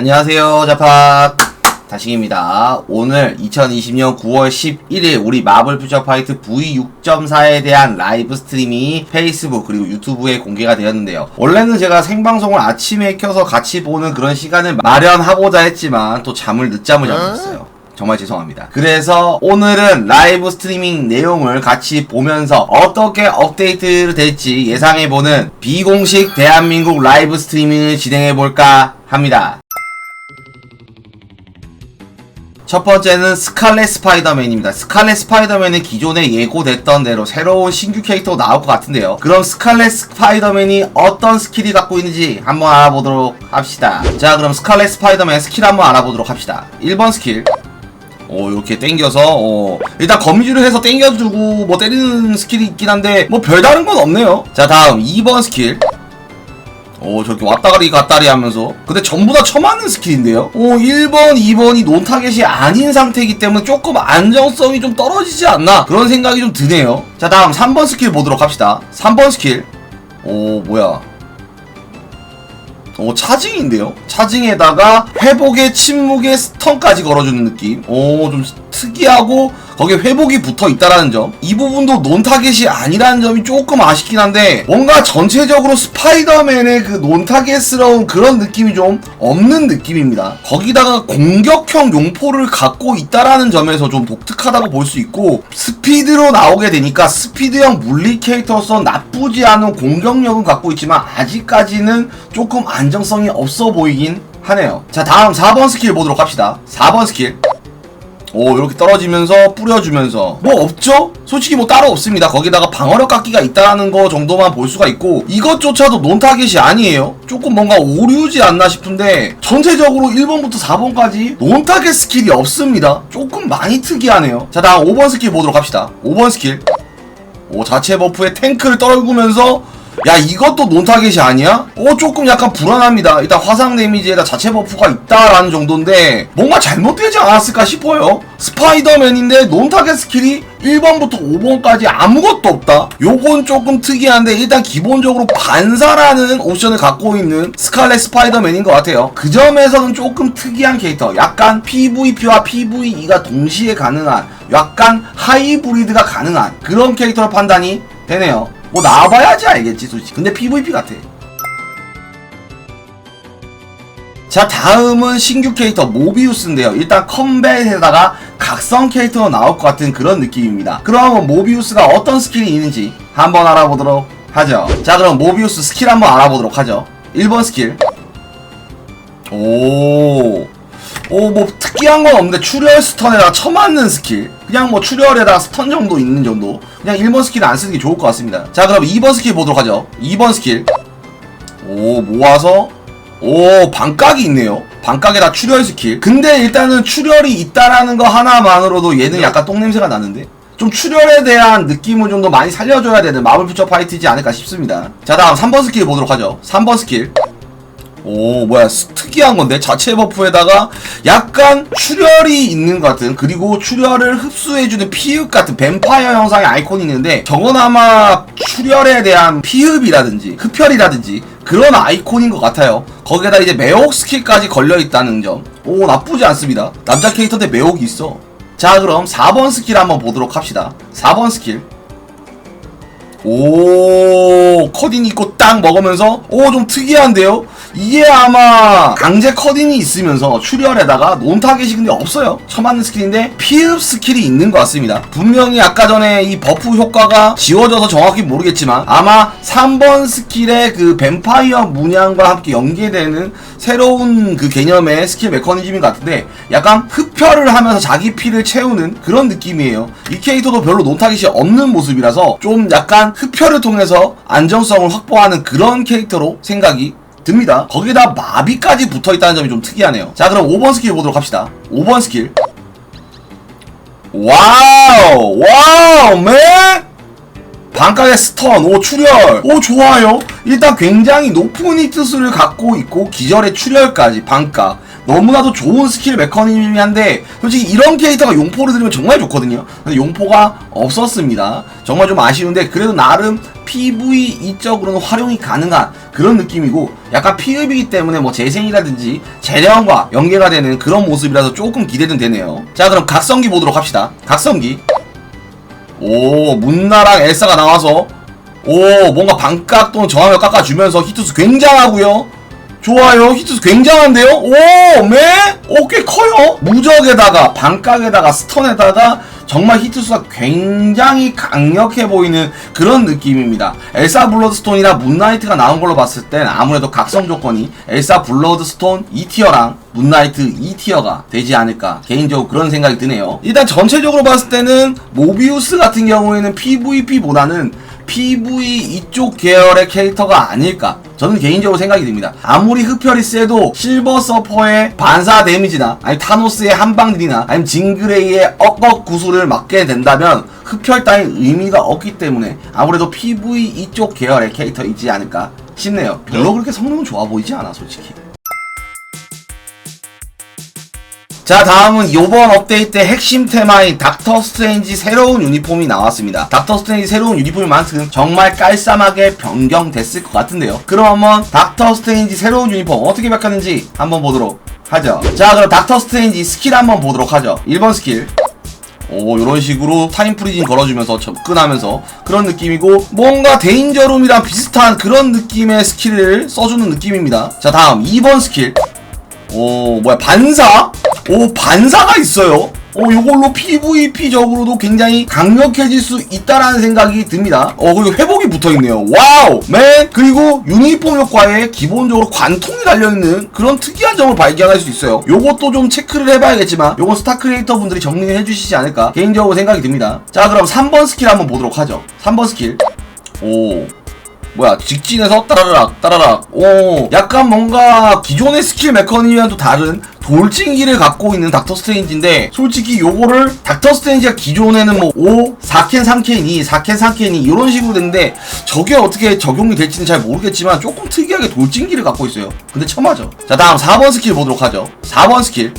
안녕하세요 자팟 다식입니다. 오늘 2020년 9월 11일 우리 마블 퓨처 파이트 V6.4에 대한 라이브 스트림이 페이스북 그리고 유튜브에 공개가 되었는데요. 원래는 제가 생방송을 아침에 켜서 같이 보는 그런 시간을 마련하고자 했지만 또 잠을 늦잠을 자고 있어요. 정말 죄송합니다. 그래서 오늘은 라이브 스트리밍 내용을 같이 보면서 어떻게 업데이트 될지 예상해보는 비공식 대한민국 라이브 스트리밍을 진행해볼까 합니다. 첫 번째는 스칼렛 스파이더맨입니다. 스칼렛 스파이더맨은 기존에 예고됐던 대로 새로운 신규 캐릭터 나올 것 같은데요. 그럼 스칼렛 스파이더맨이 어떤 스킬이 갖고 있는지 한번 알아보도록 합시다. 자, 그럼 스칼렛 스파이더맨 스킬 한번 알아보도록 합시다. 1번 스킬. 오 이렇게 땡겨서 어 일단 거미줄을 해서 땡겨주고 뭐 때리는 스킬이 있긴 한데 뭐 별다른 건 없네요 자 다음 2번 스킬 오 저렇게 왔다가리 갔다리 하면서. 근데 전부 다 처맞는 스킬인데요? 오 1번 2번이 논타겟이 아닌 상태이기 때문에 조금 안정성이 좀 떨어지지 않나 그런 생각이 좀 드네요. 자 다음 3번 스킬 보도록 합시다. 3번 스킬. 오 뭐야. 오 차징인데요? 차징에다가 회복의 침묵의 스턴까지 걸어주는 느낌. 오 좀 특이하고 거기에 회복이 붙어 있다라는 점. 이 부분도 논타겟이 아니라는 점이 조금 아쉽긴 한데 뭔가 전체적으로 스파이더맨의 그 논타겟스러운 그런 느낌이 좀 없는 느낌입니다. 거기다가 공격형 용포를 갖고 있다라는 점에서 좀 독특하다고 볼 수 있고 스피드로 나오게 되니까 스피드형 물리 캐릭터로서 나쁘지 않은 공격력은 갖고 있지만 아직까지는 조금 안정성이 없어 보이긴 하네요. 자 다음 4번 스킬 보도록 합시다. 4번 스킬 오 이렇게 떨어지면서 뿌려주면서. 뭐 없죠? 솔직히 뭐 따로 없습니다. 거기다가 방어력 깎기가 있다는 거 정도만 볼 수가 있고 이것조차도 논타겟이 아니에요. 조금 뭔가 오류지 않나 싶은데 전체적으로 1번부터 4번까지 논타겟 스킬이 없습니다. 조금 많이 특이하네요. 자 다음 5번 스킬 보도록 합시다. 5번 스킬. 오 자체 버프에 탱크를 떨구면서 야 이것도 논타겟이 아니야? 어 조금 약간 불안합니다. 일단 화상 데미지에다 자체 버프가 있다라는 정도인데 뭔가 잘못되지 않았을까 싶어요. 스파이더맨인데 논타겟 스킬이 1번부터 5번까지 아무것도 없다. 요건 조금 특이한데 일단 기본적으로 반사라는 옵션을 갖고 있는 스칼렛 스파이더맨인 것 같아요. 그 점에서는 조금 특이한 캐릭터. 약간 PVP와 PVE가 동시에 가능한 약간 하이브리드가 가능한 그런 캐릭터로 판단이 되네요 뭐 나와봐야지 알겠지 솔직히. 근데 PVP 같아. 자 다음은 신규 캐릭터 모비우스인데요. 일단 컴뱃에다가 각성 캐릭터로 나올 것 같은 그런 느낌입니다. 그럼 모비우스가 어떤 스킬이 있는지 한번 알아보도록 하죠. 자 그럼 모비우스 스킬 한번 알아보도록 하죠. 1번 스킬. 오. 오, 뭐, 특이한 건 없는데, 출혈 스턴에다가 처맞는 스킬. 그냥 뭐, 출혈에다가 스턴 정도 있는 정도. 그냥 1번 스킬 안 쓰는 게 좋을 것 같습니다. 자, 그럼 2번 스킬 보도록 하죠. 2번 스킬. 오, 모아서. 오, 반각이 있네요. 반각에다 출혈 스킬. 근데 일단은 출혈이 있다라는 거 하나만으로도 얘는 약간 똥냄새가 나는데? 좀 출혈에 대한 느낌을 좀 더 많이 살려줘야 되는 마블 퓨처 파이트지 않을까 싶습니다. 자, 다음 3번 스킬 보도록 하죠. 3번 스킬. 오 뭐야 스- 특이한 건데? 자체 버프에다가 약간 출혈이 있는 것 같은 그리고 출혈을 흡수해주는 피흡 같은 뱀파이어 형상의 아이콘이 있는데 저건 아마 출혈에 대한 피흡이라든지 흡혈이라든지 그런 아이콘인 것 같아요. 거기에다 이제 매혹 스킬까지 걸려있다는 점오 나쁘지 않습니다. 남자 캐릭터인데 매혹이 있어. 자 그럼 4번 스킬 한번 보도록 합시다. 4번 스킬 오 커딘 있고 딱 먹으면서? 오 좀 특이한데요? 이게 아마 강제 커딘이 있으면서 출혈에다가 논타겟이 근데 없어요. 처맞는 스킬인데 피흡 스킬이 있는 것 같습니다. 분명히 아까 전에 이 버프 효과가 지워져서 정확히 모르겠지만 아마 3번 스킬의 그 뱀파이어 문양과 함께 연계되는 새로운 그 개념의 스킬 메커니즘인 것 같은데 약간 흡혈을 하면서 자기 피를 채우는 그런 느낌이에요. 이 캐릭터도 별로 논타겟이 없는 모습이라서 좀 약간 흡혈을 통해서 안정성을 확보하는 그런 캐릭터로 생각이 듭니다. 거기다 마비까지 붙어 있다는 점이 좀 특이하네요. 자, 그럼 5번 스킬 보도록 합시다. 5번 스킬. 와우! 와우, 맨! 반각의 스턴, 오, 출혈. 오, 좋아요. 일단 굉장히 높은 히트 수를 갖고 있고, 기절의 출혈까지, 반각. 너무나도 좋은 스킬 메커니즘이 한데 솔직히 이런 캐릭터가 용포를 들으면 정말 좋거든요. 근데 용포가 없었습니다. 정말 좀 아쉬운데 그래도 나름 PV 이적으로는 활용이 가능한 그런 느낌이고 약간 피읍이기 때문에 뭐 재생이라든지 재련과 연계가 되는 그런 모습이라서 조금 기대는 되네요. 자 그럼 각성기 보도록 합시다. 각성기. 오 문나랑 엘사가 나와서 오 뭔가 반각 또는 저항을 깎아주면서 히트수 굉장하고요 좋아요. 히트수 굉장한데요? 오맨 오꽤 커요. 무적에다가 반각에다가 스턴에다가 정말 히트수가 굉장히 강력해 보이는 그런 느낌입니다. 엘사 블러드스톤이나 문나이트가 나온 걸로 봤을 땐 아무래도 각성 조건이 엘사 블러드스톤 2티어랑 문나이트 2티어가 되지 않을까 개인적으로 그런 생각이 드네요. 일단 전체적으로 봤을 때는 모비우스 같은 경우에는 PVP보다는 PV 이쪽 계열의 캐릭터가 아닐까? 저는 개인적으로 생각이 듭니다. 아무리 흡혈이 세도 실버 서퍼의 반사 데미지나 아니 타노스의 한방들이나 아니면 징그레이의 억억 구슬을 맞게 된다면 흡혈 따윈 의미가 없기 때문에 아무래도 PV 이쪽 계열의 캐릭터이지 않을까 싶네요. 별로 그렇게 성능은 좋아 보이지 않아 솔직히 자 다음은 요번 업데이트의 핵심 테마인 닥터 스트레인지 새로운 유니폼이 나왔습니다. 닥터 스트레인지 새로운 유니폼만큼 정말 깔쌈하게 변경됐을 것 같은데요. 그러면 닥터 스트레인지 새로운 유니폼 어떻게 바뀌었는지 한번 보도록 하죠. 자 그럼 닥터 스트레인지 스킬 한번 보도록 하죠. 1번 스킬. 오 이런 식으로 타임 프리징 걸어주면서 접근하면서 그런 느낌이고 뭔가 데인저룸이랑 비슷한 그런 느낌의 스킬을 써주는 느낌입니다. 자 다음 2번 스킬. 오 뭐야 반사? 오 반사가 있어요? 어 요걸로 PVP적으로도 굉장히 강력해질 수 있다라는 생각이 듭니다. 어 그리고 회복이 붙어있네요. 와우! 맨 그리고 유니폼 효과에 기본적으로 관통이 달려있는 그런 특이한 점을 발견할 수 있어요. 요것도 좀 체크를 해봐야겠지만 요건 스타 크리에이터 분들이 정리를 해주시지 않을까? 개인적으로 생각이 듭니다. 자 그럼 3번 스킬 한번 보도록 하죠. 3번 스킬. 오 뭐야 직진에서 따라락 따라락. 오 약간 뭔가 기존의 스킬 메커니즘과는 또 다른 돌진기를 갖고 있는 닥터 스트레인지인데 솔직히 요거를 닥터 스트레인지가 기존에는 뭐 5, 4캔 3캔 2, 4캔 3캔 2 이런 식으로 됐는데 저게 어떻게 적용이 될지는 잘 모르겠지만 조금 특이하게 돌진기를 갖고 있어요. 근데 처마죠. 자 다음 4번 스킬 보도록 하죠. 4번 스킬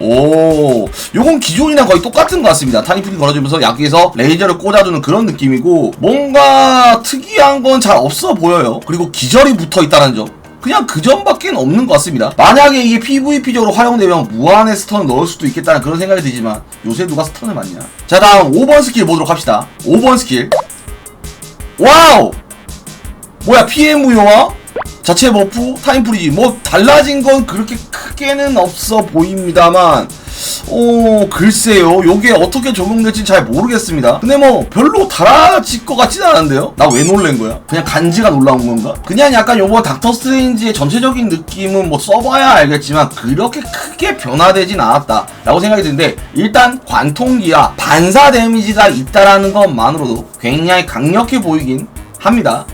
오, 요건 기존이랑 거의 똑같은 것 같습니다. 타이밍 걸어주면서 약에서 레이저를 꽂아주는 그런 느낌이고, 뭔가 특이한 건 잘 없어 보여요. 그리고 기절이 붙어 있다는 점. 그냥 그 점밖에 없는 것 같습니다. 만약에 이게 PVP적으로 활용되면 무한의 스턴을 넣을 수도 있겠다는 그런 생각이 들지만, 요새 누가 스턴을 맞냐? 자, 다음 5번 스킬 보도록 합시다. 5번 스킬. 와우! 뭐야, PM 무효화? 자체 버프, 타임 프리지 뭐 달라진 건 그렇게 크 게는 없어 보입니다만 어 글쎄요. 요게 어떻게 적용될지 잘 모르겠습니다. 근데 뭐 별로 달라질 것 같진 않은데요? 나 왜 놀란 거야? 그냥 간지가 놀라운 건가? 그냥 약간 요번 닥터 스트레인지의 전체적인 느낌은 뭐 써봐야 알겠지만 그렇게 크게 변화되진 않았다 라고 생각이 드는데 일단 관통기와 반사 데미지가 있다라는 것만으로도 굉장히 강력해 보이긴 합니다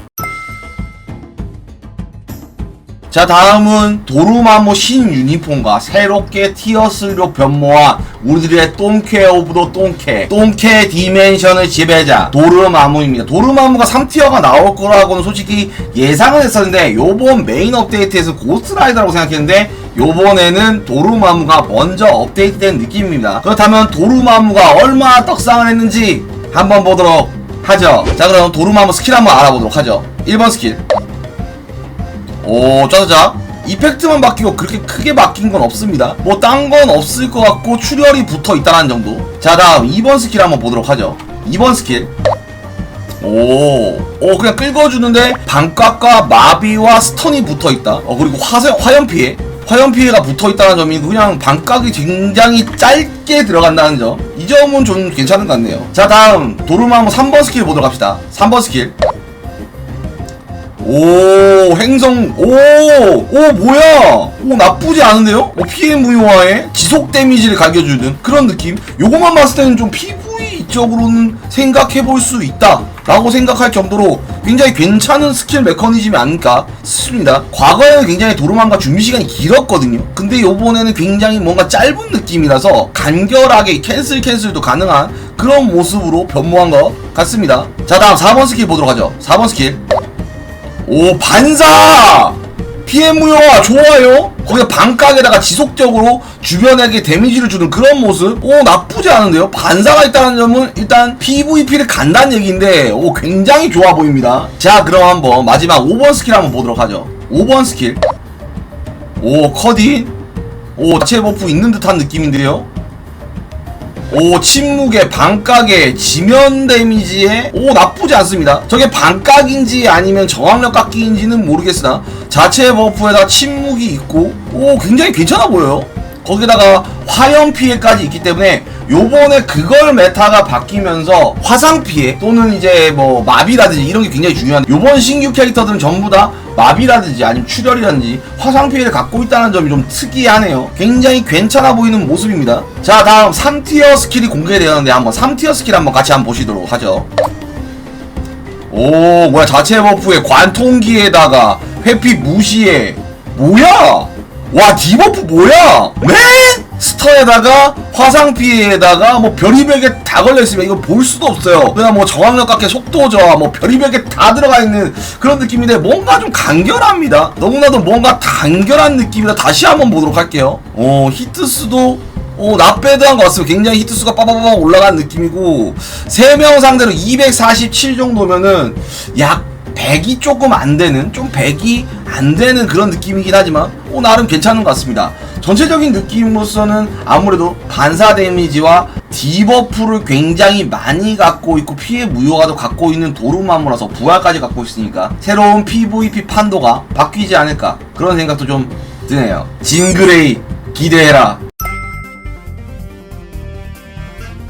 자 다음은 도루마모 신 유니폼과 새롭게 티어스로 변모한 우리들의 똥캐 오브 더 똥캐 똥캐 디멘션의 지배자 도루마무입니다. 도루마무가 3티어가 나올 거라고는 솔직히 예상은 했었는데 요번 메인 업데이트에서 고스트라이더라고 생각했는데 요번에는 도루마무가 먼저 업데이트된 느낌입니다. 그렇다면 도루마무가 얼마나 떡상을 했는지 한번 보도록 하죠. 자 그럼 도루마무 스킬 한번 알아보도록 하죠. 1번 스킬 오 짜자자 이펙트만 바뀌고 그렇게 크게 바뀐 건 없습니다. 뭐 딴 건 없을 것 같고 출혈이 붙어 있다는 정도. 자 다음 2번 스킬 한번 보도록 하죠. 2번 스킬. 오, 오 그냥 긁어주는데 반각과 마비와 스턴이 붙어 있다. 어 그리고 화세, 화염 피해. 화염 피해가 붙어 있다는 점이 그냥 반각이 굉장히 짧게 들어간다는 점. 이 점은 좀 괜찮은 것 같네요. 자 다음 도루마무 3번 스킬 보도록 합시다. 3번 스킬 오 행성 오오 뭐야? 오 나쁘지 않은데요? 오 PM 무효화에 지속 데미지를 가겨주는 그런 느낌? 요거만 봤을 때는 좀 PV 쪽으로는 생각해 볼 수 있다 라고 생각할 정도로 굉장히 괜찮은 스킬 메커니즘이 아닐까 싶습니다. 과거에는 굉장히 도루만과 준비시간이 길었거든요. 근데 요번에는 굉장히 뭔가 짧은 느낌이라서 간결하게 캔슬 캔슬도 가능한 그런 모습으로 변모한 것 같습니다. 자 다음 4번 스킬 보도록 하죠. 4번 스킬 오 반사 PM 무효화 좋아요. 거기다 반각에다가 지속적으로 주변에게 데미지를 주는 그런 모습. 오 나쁘지 않은데요. 반사가 있다는 점은 일단 PVP를 간다는 얘기인데 오 굉장히 좋아 보입니다. 자 그럼 한번 마지막 5번 스킬 한번 보도록 하죠. 5번 스킬. 오 커딘. 오 자체 버프 있는 듯한 느낌인데요. 오 침묵의 반각의 지면 데미지에? 오 나쁘지 않습니다. 저게 반각인지 아니면 저항력 깎기인지는 모르겠으나 자체 버프에다 침묵이 있고 오 굉장히 괜찮아 보여요. 거기다가 화염 피해까지 있기 때문에 요번에 그걸 메타가 바뀌면서 화상 피해 또는 이제 뭐 마비라든지 이런 게 굉장히 중요한 요번 신규 캐릭터들은 전부 다 마비라든지 아니면 출혈이라든지 화상 피해를 갖고 있다는 점이 좀 특이하네요. 굉장히 괜찮아 보이는 모습입니다. 자, 다음 3티어 스킬이 공개되었는데 한번 3티어 스킬 한번 같이 한번 보시도록 하죠. 오, 뭐야 자체 버프에 관통기에다가 회피 무시에 뭐야? 와 디버프 뭐야? 맨 스터에다가 화상 피해에다가 뭐 별의별 게 다 걸려있으면 이거 볼 수도 없어요. 그냥 뭐 저항력 깎게 속도 저하 뭐 별의별 게 다 들어가 있는 그런 느낌인데 뭔가 좀 간결합니다. 너무나도 뭔가 간결한 느낌이라 다시 한번 보도록 할게요. 어 히트수도 오, 나배드한 것 같습니다. 굉장히 히트수가 빠바바바 올라간 느낌이고, 3명 상대로 247 정도면은, 약 100이 조금 안 되는, 좀 100이 안 되는 그런 느낌이긴 하지만, 오, 나름 괜찮은 것 같습니다. 전체적인 느낌으로서는 아무래도 반사 데미지와 디버프를 굉장히 많이 갖고 있고, 피해 무효가도 갖고 있는 도루마무라서 부활까지 갖고 있으니까, 새로운 PVP 판도가 바뀌지 않을까, 그런 생각도 좀 드네요. 진그레이, 기대해라.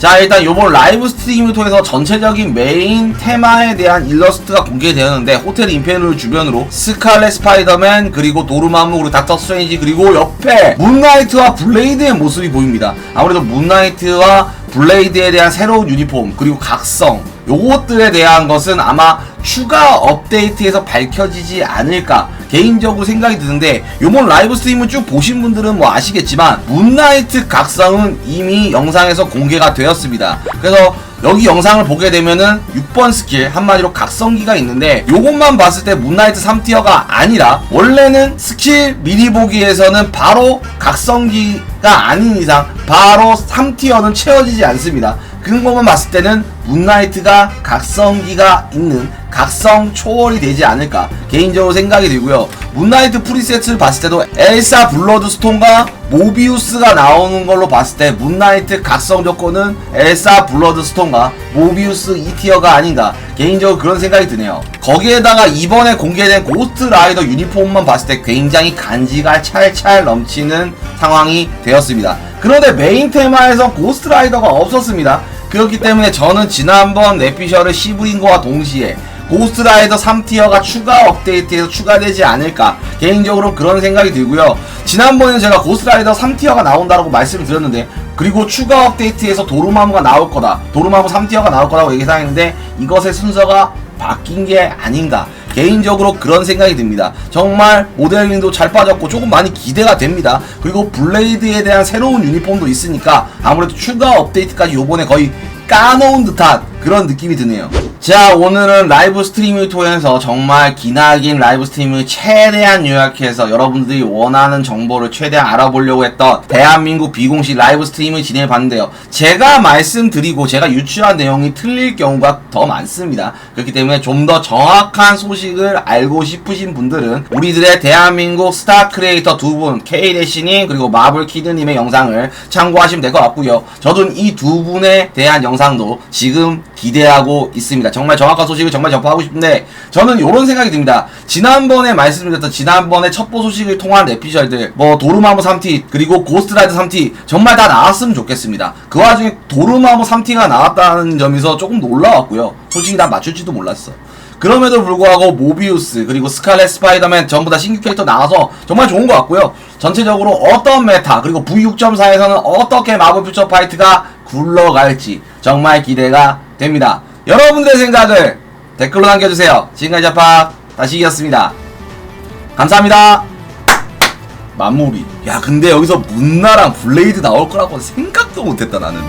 자 일단 요번 라이브 스트림을 통해서 전체적인 메인 테마에 대한 일러스트가 공개되었는데 호텔 임페르 주변으로 스칼렛 스파이더맨 그리고 도르마무 그리고 닥터 스트레인지 그리고 옆에 문나이트와 블레이드의 모습이 보입니다. 아무래도 문나이트와 블레이드에 대한 새로운 유니폼 그리고 각성 요것들에 대한 것은 아마 추가 업데이트에서 밝혀지지 않을까 개인적으로 생각이 드는데 요번 라이브 스트림을 쭉 보신 분들은 뭐 아시겠지만 문나이트 각성은 이미 영상에서 공개가 되었습니다. 그래서 여기 영상을 보게 되면은 6번 스킬 한마디로 각성기가 있는데 요것만 봤을 때 문나이트 3티어가 아니라 원래는 스킬 미리 보기에서는 바로 각성기가 아닌 이상 바로 3티어는 채워지지 않습니다 그런 것만 봤을 때는 문나이트가 각성기가 있는 각성 초월이 되지 않을까 개인적으로 생각이 들고요. 문나이트 프리세트를 봤을 때도 엘사 블러드스톤과 모비우스가 나오는 걸로 봤을 때 문나이트 각성 조건은 엘사 블러드스톤과 모비우스 2티어가 아닌가 개인적으로 그런 생각이 드네요. 거기에다가 이번에 공개된 고스트 라이더 유니폼만 봤을 때 굉장히 간지가 찰찰 넘치는 상황이 되었습니다. 그런데 메인 테마에서 고스트 라이더가 없었습니다 그렇기 때문에 저는 지난번 내피셜을 씹은 거와 동시에 고스트라이더 3티어가 추가 업데이트에서 추가되지 않을까 개인적으로 그런 생각이 들고요. 지난번에 제가 고스트라이더 3티어가 나온다고 말씀을 드렸는데 그리고 추가 업데이트에서 도루마무가 나올 거다. 도루마무 3티어가 나올 거라고 얘기했는데 이것의 순서가 바뀐 게 아닌가 개인적으로 그런 생각이 듭니다. 정말 모델링도 잘 빠졌고 조금 많이 기대가 됩니다. 그리고 블레이드에 대한 새로운 유니폼도 있으니까 아무래도 추가 업데이트까지 요번에 거의 까놓은 듯한 그런 느낌이 드네요. 자 오늘은 라이브 스트림을 통해서 정말 기나긴 라이브 스트림을 최대한 요약해서 여러분들이 원하는 정보를 최대한 알아보려고 했던 대한민국 비공식 라이브 스트림을 진행해 봤는데요. 제가 말씀드리고 제가 유추한 내용이 틀릴 경우가 더 많습니다. 그렇기 때문에 좀 더 정확한 소식을 알고 싶으신 분들은 우리들의 대한민국 스타 크리에이터 두분 K래시님 그리고 마블키드님의 영상을 참고하시면 될 것 같고요. 저도 이 두 분에 대한 영상도 지금 기대하고 있습니다. 정말 정확한 소식을 정말 접하고 싶은데 저는 이런 생각이 듭니다. 지난번에 말씀드렸던 지난번에 첩보 소식을 통한 에피셜들 뭐 도루마무 3티 그리고 고스트라이더 3티 정말 다 나왔으면 좋겠습니다. 그 와중에 도루마무 3티가 나왔다는 점에서 조금 놀라웠고요. 솔직히 난 맞출지도 몰랐어. 그럼에도 불구하고 모비우스 그리고 스칼렛 스파이더맨 전부 다 신규 캐릭터 나와서 정말 좋은 것 같고요. 전체적으로 어떤 메타 그리고 V6.4에서는 어떻게 마블 퓨처 파이트가 굴러갈지 정말 기대가 됩니다. 여러분들의 생각을 댓글로 남겨주세요. 지금까지 자파 다시 이겼습니다. 감사합니다. 마무리. 야 근데 여기서 문나랑 블레이드 나올 거라고 생각도 못했다 나는.